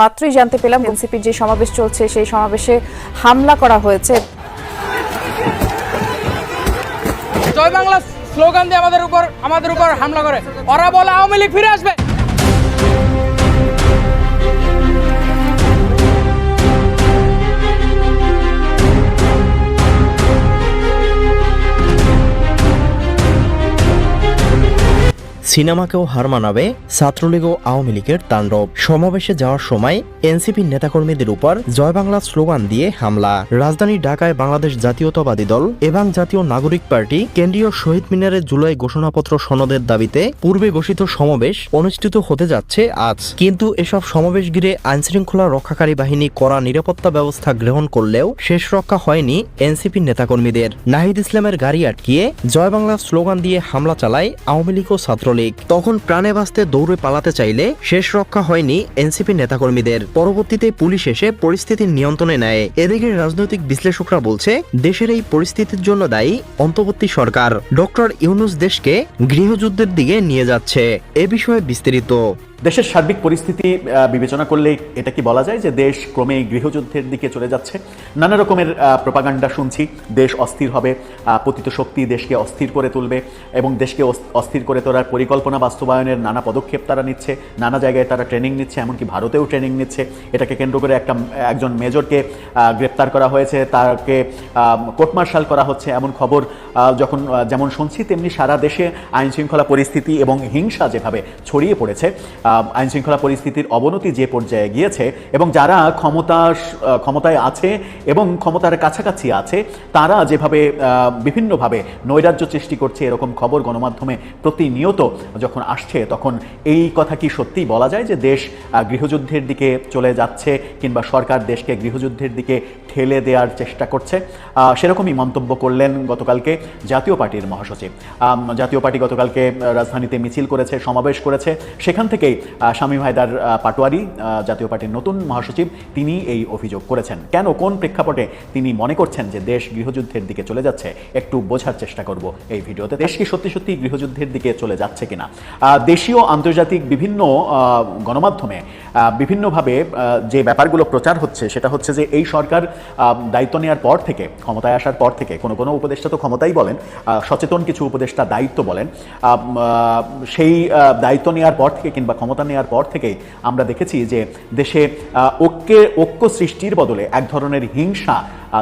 মাত্রই জানতে পেলাম এনসিপির যে সমাবেশ চলছে সেই সমাবেশে হামলা করা হয়েছে। জয় বাংলা স্লোগান দিয়ে আমাদের উপর আমাদের উপর হামলা করে। ওরা বলে আওয়ামী লীগ ফিরে আসবে। সিনেমাকেও হার মানাবে ছাত্রলীগ ও আওয়ামী লীগের তাণ্ডব। সমাবেশে যাওয়ার সময় এনসিপির নেতাকর্মীদের উপর জয় বাংলা স্লোগান দিয়ে হামলা। রাজধানী ঢাকায় বাংলাদেশ জাতীয়তাবাদী দল এবং জাতীয় নাগরিক পার্টি কেন্দ্রীয় শহীদ মিনারের জুলাই ঘোষণাপত্র সনদের দাবিতে পূর্বে ঘোষিত সমাবেশ অনুষ্ঠিত হতে যাচ্ছে আজ। কিন্তু এসব সমাবেশ ঘিরে আইনশৃঙ্খলা রক্ষাকারী বাহিনী কড়া নিরাপত্তা ব্যবস্থা গ্রহণ করলেও শেষ রক্ষা হয়নি এনসিপির নেতাকর্মীদের। নাহিদ ইসলামের গাড়ি আটকিয়ে জয় বাংলা স্লোগান দিয়ে হামলা চালায় আওয়ামী লীগ ও ছাত্রলীগ। তখন প্রাণে বাঁচতে দৌড়ে পালাতে চাইলে শেষ রক্ষা হয়নি এনসিপি নেতাকর্মীদের। পরবর্তীতে পুলিশ এসে পরিস্থিতির নিয়ন্ত্রণে নেয়। এদিকে রাজনৈতিক বিশ্লেষকরা বলছে, দেশের এই পরিস্থিতির জন্য দায়ী অন্তর্বর্তী সরকার। ডক্টর ইউনুস দেশকে গৃহযুদ্ধের দিকে নিয়ে যাচ্ছে। এ বিষয়ে বিস্তারিত। দেশের সার্বিক পরিস্থিতি বিবেচনা করলে এটা কি বলা যায় যে দেশ ক্রমে গৃহযুদ্ধের দিকে চলে যাচ্ছে? নানা রকমের প্রপাগান্ডা শুনছি, দেশ অস্থির হবে পতিত শক্তি দেশকে অস্থির করে তুলবে এবং দেশকে অস- অস্থির করে তোলার পরিকল্পনা বাস্তবায়নের নানা পদক্ষেপ তারা নিচ্ছে, নানা জায়গায় তারা ট্রেনিং নিচ্ছে, এমনকি ভারতেও ট্রেনিং নিচ্ছে। এটাকে কেন্দ্র করে একটা, একজন মেজরকে গ্রেপ্তার করা হয়েছে, তাকে কোর্ট মার্শাল করা হচ্ছে। এমন খবর যখন যেমন শুনছি, তেমনি সারা দেশে আইন শৃঙ্খলা পরিস্থিতি এবং হিংসা যেভাবে ছড়িয়ে পড়েছে আইন শৃঙ্খলা পরিস্থিতির অবনতি যে পর্যায়ে গিয়েছে এবং যারা ক্ষমতা ক্ষমতায় আছে এবং ক্ষমতার কাছাকাছি আছে, তারা যেভাবে বিভিন্নভাবে নৈরাজ্য সৃষ্টি করছে এরকম খবর গণমাধ্যমে প্রতিনিয়ত যখন আসছে, তখন এই কথা কি সত্যি বলা যায় যে দেশ গৃহযুদ্ধের দিকে চলে যাচ্ছে কিংবা সরকার দেশকে গৃহযুদ্ধের দিকে ঠেলে দেওয়ার চেষ্টা করছে। সেরকমই মন্তব্য করলেন গতকালকে জাতীয় পার্টির মহাসচিব। জাতীয় পার্টি গতকালকে রাজধানীতে মিছিল করেছে, সমাবেশ করেছে। সেখান থেকেই শামীম হায়দার পাটোয়ারি জাতীয় পার্টির নতুন মহাসচিব, তিনি এই অভিযোগ করেছেন। কেন, কোন প্রেক্ষাপটে তিনি মনে করছেন যে দেশ গৃহযুদ্ধের দিকে চলে যাচ্ছে, একটু বোঝার চেষ্টা করব এই ভিডিওতে। দেশ কি সত্যি সত্যি গৃহযুদ্ধের দিকে চলে যাচ্ছে কিনা? দেশীয়, আন্তর্জাতিক বিভিন্ন গণমাধ্যমে বিভিন্নভাবে যে ব্যাপারগুলো প্রচার হচ্ছে, সেটা হচ্ছে যে এই সরকার দায়িত্ব নেওয়ার পর থেকে ক্ষমতায় আসার পর থেকে কোনো কোনো উপদেষ্টা তো ক্ষমতাই বলেন সচেতন কিছু উপদেষ্টা দায়িত্ব বলেন সেই দায়িত্ব নেওয়ার পর থেকে কিংবা ক্ষমতা নেওয়ার পর থেকেই আমরা দেখেছি যে দেশে আহ, ঐক্যে ঐক্য সৃষ্টির বদলে এক ধরনের হিংসা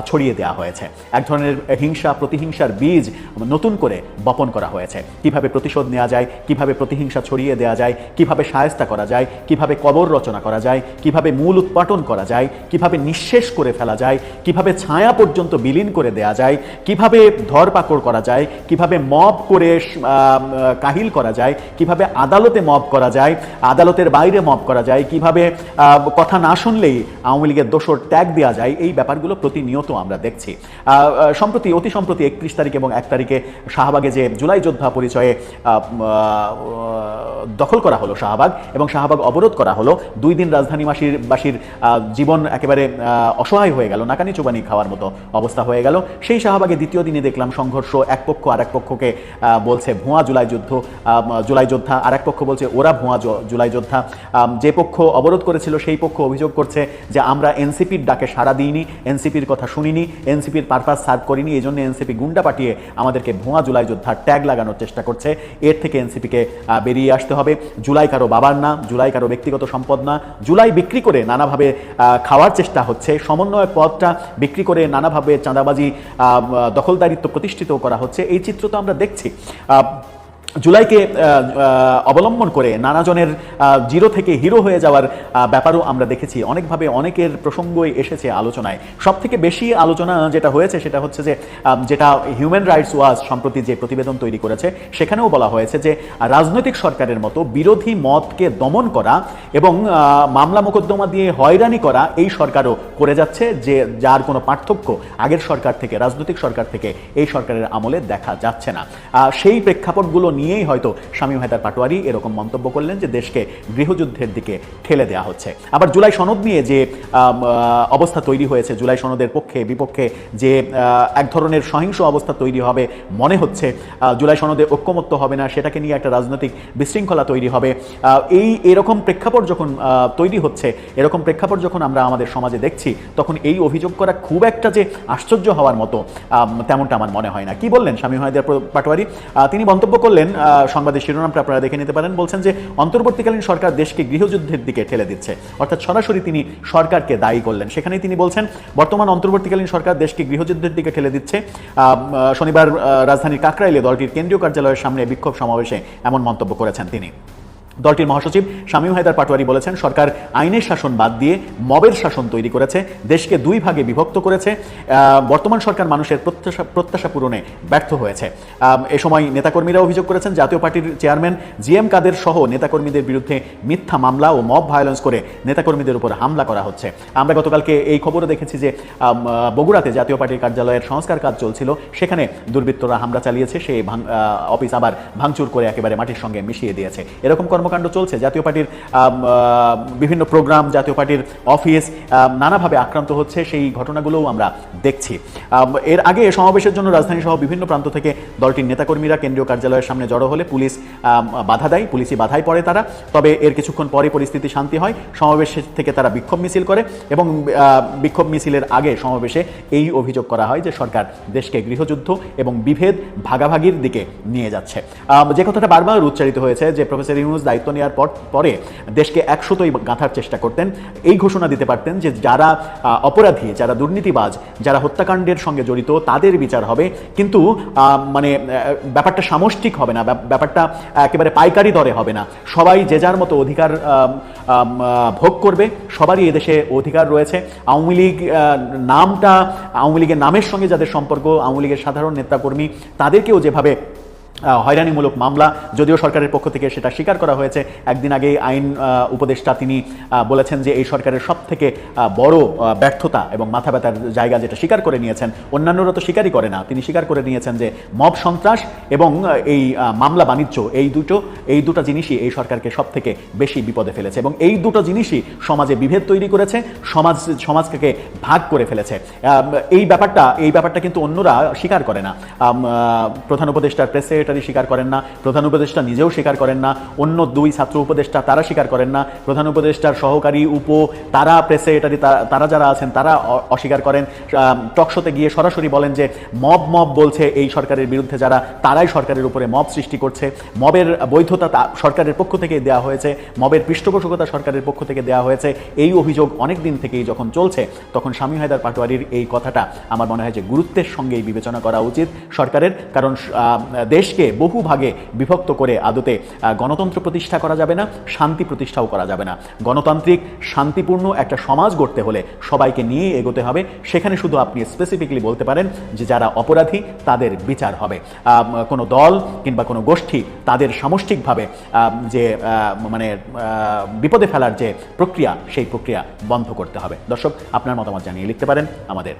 ছড়িয়ে দেওয়া হয়েছে। এক ধরনের হিংসা প্রতিহিংসার বীজ নতুন করে বপন করা হয়েছে। কীভাবে প্রতিশোধ নেওয়া যায় কীভাবে প্রতিহিংসা ছড়িয়ে দেওয়া যায় কীভাবে সায়স্তা করা যায় কীভাবে কবর রচনা করা যায় কীভাবে মূল উৎপাটন করা যায় কীভাবে নিঃশেষ করে ফেলা যায় কীভাবে ছায়া পর্যন্ত বিলীন করে দেয়া যায়, কীভাবে ধরপাকড় করা যায়, কীভাবে মব করে কাহিল করা যায়, কীভাবে আদালতে মব করা যায়, আদালতের বাইরে মব করা যায়, কীভাবে কথা না শুনলেই আওয়ামী লীগের দোষর ট্যাগ দেওয়া যায়, এই ব্যাপারগুলো প্রতিনিয়ত আমরা দেখছি। সম্প্রতি, অতি সম্প্রতি একত্রিশ তারিখ এবং এক তারিখে শাহবাগে যে জুলাই যোদ্ধা পরিচয়ে দখল করা হলো শাহবাগ এবং শাহবাগ অবরোধ করা হলো। দুই দিন রাজধানীবাসীর, বাসীর জীবন একেবারে অসহায় হয়ে গেল। নাকানি চুবানি খাওয়ার মতো অবস্থা হয়ে গেল। সেই শাহবাগে দ্বিতীয় দিনে দেখলাম সংঘর্ষ, এক পক্ষ আর এক পক্ষকে বলছে ভুয়া জুলাই যুদ্ধ জুলাই যোদ্ধা আর এক পক্ষ বলছে ওরা ভুয়া জুলাই যোদ্ধা। যে পক্ষ অবরোধ করেছিল সেই পক্ষ অভিযোগ করছে যে আমরা এনসিপির ডাকে সাড়া দিইনি, এনসিপির কথা শুনিনি, এনসিপির পারপাস সার্ভ করিনি এই জন্য এনসিপি গুন্ডা পাঠিয়ে আমাদেরকে ভুয়া জুলাই যোদ্ধার ট্যাগ লাগানোর চেষ্টা করছে। এর থেকে এনসিপিকে বেরিয়ে আসতে হবে। জুলাই কারও বাবার না, জুলাই কারও ব্যক্তিগত সম্পদ না। জুলাই বিক্রি করে নানাভাবে খাওয়ার চেষ্টা হচ্ছে। সমন্বয় পদটা বিক্রি করে নানাভাবে চাঁদাবাজি দখলদারিত্ব প্রতিষ্ঠিত করা হচ্ছে। এই চিত্র তো আমরা দেখছি। জুলাইকে অবলম্বন করে নানাজনের জিরো থেকে হিরো হয়ে যাওয়ার ব্যাপারও আমরা দেখেছি। অনেকভাবে অনেকের প্রসঙ্গই এসেছে আলোচনায়। সব থেকে বেশি আলোচনা যেটা হয়েছে সেটা হচ্ছে যে যেটা হিউম্যান রাইটস ওয়াচ সম্প্রতি যে প্রতিবেদন তৈরি করেছে, সেখানেও বলা হয়েছে যে, রাজনৈতিক সরকারের মতো বিরোধী মতকে দমন করা এবং মামলা মোকদ্দমা দিয়ে হয়রানি করা এই সরকারও করে যাচ্ছে, যে, যার কোনো পার্থক্য আগের সরকার থেকে, রাজনৈতিক সরকার থেকে এই সরকারের আমলে দেখা যাচ্ছে না। সেই প্রেক্ষাপটগুলো নিয়ে নিয়েই হয়তো শামীম হায়দার পাটোয়ারি এরকম মন্তব্য করলেন যে দেশকে গৃহযুদ্ধের দিকে ঠেলে দেওয়া হচ্ছে। আবার জুলাই সনদ নিয়ে যে অবস্থা তৈরি হয়েছে, জুলাই সনদের পক্ষে, বিপক্ষে যে এক ধরনের সহিংস অবস্থা তৈরি হবে মনে হচ্ছে জুলাই সনদে ঐক্যমত্য হবে না, সেটাকে নিয়ে একটা রাজনৈতিক বিশৃঙ্খলা তৈরি হবে। এই এরকম প্রেক্ষাপট যখন তৈরি হচ্ছে, এরকম প্রেক্ষাপট যখন আমরা আমাদের সমাজে দেখছি, তখন এই অভিযোগ করা খুব একটা যে আশ্চর্য হওয়ার মতো তেমনটা আমার মনে হয় না। কি বললেন স্বামী হায়দার পাটোয়ারি? তিনি মন্তব্য করলেন সংবাদের শিরোনামটা আপনারা দেখে নিতে পারেন। বলছেন যে, অন্তর্বর্তীকালীন সরকার দেশকে গৃহযুদ্ধের দিকে ঠেলে দিচ্ছে। অর্থাৎ সরাসরি তিনি সরকারকে দায়ী করলেন। সেখানেই তিনি বলছেন, বর্তমান অন্তর্বর্তীকালীন সরকার দেশকে গৃহযুদ্ধের দিকে ঠেলে দিচ্ছে। শনিবার রাজধানীর কাকরাইলে দলটির কেন্দ্রীয় কার্যালয়ের সামনে বিক্ষোভ সমাবেশে এমন মন্তব্য করেছেন তিনি। দলটির মহাসচিব শামীম হায়দার পাটোয়ারি বলেছেন, সরকার আইনের শাসন বাদ দিয়ে মবের শাসন তৈরি করেছে, দেশকে দুই ভাগে বিভক্ত করেছে বর্তমান সরকার মানুষের প্রত্যাশা প্রত্যাশা পূরণে ব্যর্থ হয়েছে। এ সময় নেতাকর্মীরা অভিযোগ করেছেন, জাতীয় পার্টির চেয়ারম্যান জি এম কাদের সহ নেতাকর্মীদের বিরুদ্ধে মিথ্যা মামলা ও মব ভায়োলেন্স করে নেতাকর্মীদের উপর হামলা করা হচ্ছে। আমরা গতকালকে এই খবরও দেখেছি যে বগুড়াতে জাতীয় পার্টির কার্যালয়ের সংস্কার কাজ চলছিল, সেখানে দুর্বৃত্তরা হামলা চালিয়েছে সেই অফিস আবার ভাঙচুর করে একেবারে মাটির সঙ্গে মিশিয়ে দিয়েছে। এরকম কর্মকাণ্ড চলছে। জাতীয় পার্টির বিভিন্ন প্রোগ্রাম, জাতীয় পার্টির অফিস নানাভাবে আক্রান্ত হচ্ছে সেই ঘটনাগুলোও আমরা দেখছি। এর আগে সমাবেশের জন্য রাজধানী সহ বিভিন্ন প্রান্ত থেকে দলটির নেতাকর্মীরা কেন্দ্রীয় কার্যালয়ের সামনে জড়ো হলে পুলিশ বাধা দেয় পুলিশি বাধায় পড়ে তারা। তবে এর কিছুক্ষণ পরে পরিস্থিতি শান্তি হয়। সমাবেশ থেকে তারা বিক্ষোভ মিছিল করে এবং বিক্ষোভ মিছিলের আগে সমাবেশে এই অভিযোগ করা হয় যে সরকার দেশকে গৃহযুদ্ধ এবং বিভেদ ভাগাভাগির দিকে নিয়ে যাচ্ছে। যে কথাটা বারবার উচ্চারিত হয়েছে যে প্রফেসর ইউনুস দায়িত্ব নেওয়ার পর, পরে দেশকে একশোতই গাঁথার চেষ্টা করতেন। এই ঘোষণা দিতে পারতেন যে যারা অপরাধী, যারা দুর্নীতিবাজ, যারা হত্যাকাণ্ডের সঙ্গে জড়িত, তাদের বিচার হবে। কিন্তু মানে ব্যাপারটা সামষ্টিক হবে না, ব্যাপ- ব্যাপারটা একেবারে পাইকারি দরে হবে না। সবাই যে যার মতো অধিকার ভোগ করবে, সবারই এদেশে অধিকার রয়েছে। আওয়ামী লীগ নামটা, আওয়ামী লীগের নামের সঙ্গে যাদের সম্পর্ক, আওয়ামী লীগের সাধারণ নেতাকর্মী, তাদেরকেও যেভাবে হয়রানিমূলক মামলা, যদিও সরকারের পক্ষ থেকে সেটা স্বীকার করা হয়েছে। একদিন আগে আইন উপদেষ্টা তিনি বলেছেন যে এই সরকারের সব থেকে বড় ব্যর্থতা এবং মাথা ব্যথার জায়গা যেটা স্বীকার করে নিয়েছেন, অন্যান্যরা তো স্বীকারই করে না। তিনি স্বীকার করে নিয়েছেন যে মব সন্ত্রাস এবং এই মামলা বাণিজ্য, এই দুটো এই দুটো জিনিসই এই সরকারকে সব থেকে বেশি বিপদে ফেলেছে এবং এই দুটো জিনিসই সমাজে বিভেদ তৈরি করেছে, সমাজ, সমাজকে ভাগ করে ফেলেছে। এই ব্যাপারটা এই ব্যাপারটা কিন্তু অন্যরা স্বীকার করে না। প্রধান উপদেষ্টার প্রেস সেক্রেটারি স্বীকার করেন না প্রধান উপদেষ্টা নিজেও স্বীকার করেন না অন্য দুই ছাত্র উপদেষ্টা তারা স্বীকার করেন না প্রধান উপদেষ্টার সহকারী উপ তারা প্রেস সেক্রেটারি তারা যারা আছেন তারা অস্বীকার করেন। টকশোতে গিয়ে সরাসরি বলেন যে মব মব বলছে এই সরকারের বিরুদ্ধে যারা তারাই সরকারের উপরে মব সৃষ্টি করছে। মবের বৈধতা সরকারের পক্ষ থেকে দেওয়া হয়েছে মবের পৃষ্ঠপোষকতা সরকারের পক্ষ থেকে দেওয়া হয়েছে এই অভিযোগ অনেক দিন থেকেই যখন চলছে তখন স্বামী হায়দার পাটোয়ারির এই কথাটা আমার মনে হয় যে গুরুত্বের সঙ্গেই বিবেচনা করা উচিত সরকারের কারণ আহ, দেশকে বহু ভাগে বিভক্ত করে আদতে গণতন্ত্র প্রতিষ্ঠা করা যাবে না, শান্তি প্রতিষ্ঠাও করা যাবে না। গণতান্ত্রিক, শান্তিপূর্ণ একটা সমাজ গড়তে হলে সবাইকে নিয়ে এগোতে হবে। সেখানে শুধু আপনি স্পেসিফিকলি বলতে পারেন যে যারা অপরাধী, তাদের বিচার হবে। কোনো দল কিংবা কোনো গোষ্ঠী তাদের সামষ্টিকভাবে যে মানে বিপদে ফেলার যে প্রক্রিয়া, সেই প্রক্রিয়া বন্ধ করতে হবে। দর্শক, আপনার মতামত জানিয়ে লিখতে পারেন আমাদের